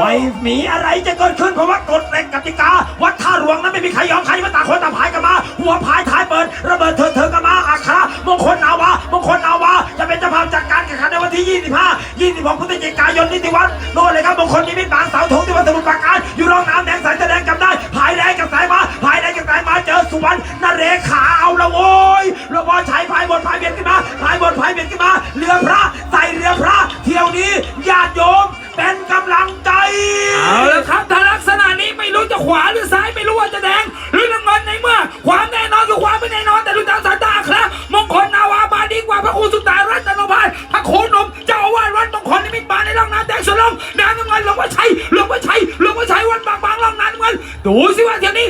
ไม่มีอะไรจะเกิดขึ้นเพราะว่ากฎเหล็กกติกา วัดท่าหลวงนั้นไม่มีใครยอมใครมาต่างคนต่างพายกันมา หัวพายท้ายเปิด ระเบิดเถิดเถิดกันมาอาคามงคลนาวามงคลนาวาจะเป็นเจ้าภาพจัดการแข่งขันในวันที่ 25 26พฤศจิกายนนิติวัฒน์โน่นเลยครับมงคลนิมิตบางสาธงที่วัดสมุทรปราการอยู่ร่องน้ำแดงสายแสดงจำได้พายแดงกับสายมาพายแดงกับสายมาเจอสุวรรณนเรขาเอาละโว้ยหลวงพ่อชัยพายบนพายเบียดขึ้นมา ซ้ายไม่รู้ว่าจะแดง หรือน้ำเงินในเมื่อ ความแน่นอนคือความไม่แน่นอน แต่ดูตามสายตาครับมงคลนาวาบาดีกว่าพระครูสุตารัตนพานพระครูหนมเจ้าอาวาสวัดมงคลนิมิตมาในร่องน้ำแดงสลงแดงน้ำเงินหลวงพ่อชัยหลวงพ่อชัยหลวงพ่อชัยวัดบางบางร่องน้ำเงินดูสิว่าเที่ยวนี้